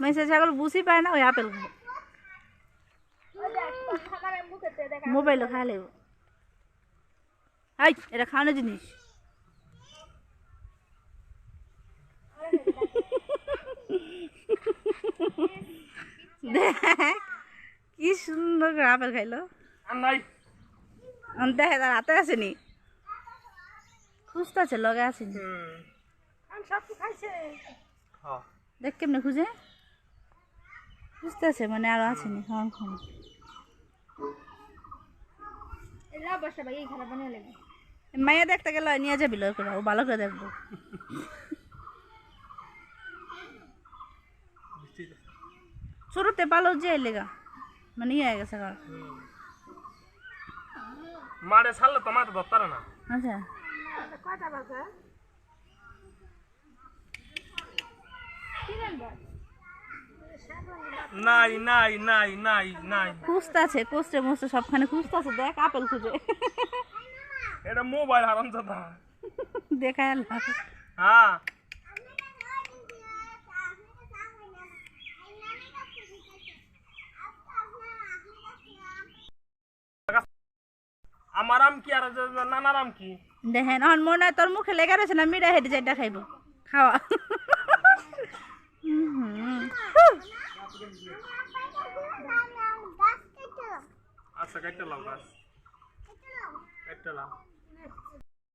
মানে মেসে ছাগল বুঝি পায় না ওই আপেল খায়। মোবাইলও খায় লাগবে এই এটা খাওয়ানো জিনিস। কি সুন্দর করে আপেল খাইলো। দেখে তার হাতে আসেনি। খুঁজতেছে লগে আসেনি। দেখ কেমনে খুঁজে? বুঝতে আছে মানে আরও আসেনি খাওয়ান খাওয়ান মায়া দেখতে গেল নিয়ে যাবি লোকেরা ও ভালো করে দেখব। শুরুতে ভালো যে লেগা মানে ইয়ে গেছে কারণ মারে ছাড়লে তো মারে ধরতে না। আচ্ছা। কয়টা বাজে? নাই নাই নাই নাই নাই। খুঁজতাছে কোস্টে মোস্টে সবখানে খুঁজতাছে দেখ আপেল খুঁজে। এটা মোবাইল হারাম দাদা দেখা এল হ্যাঁ। আমার আম কি আর নানার আম কি? দেখেন অন মনে তোর মুখে লেগে রয়েছে না মিরা হেঁটে যেটা খাইব। খাওয়া। আচ্ছা কাটতে লাও গাছ। কাটতে লাও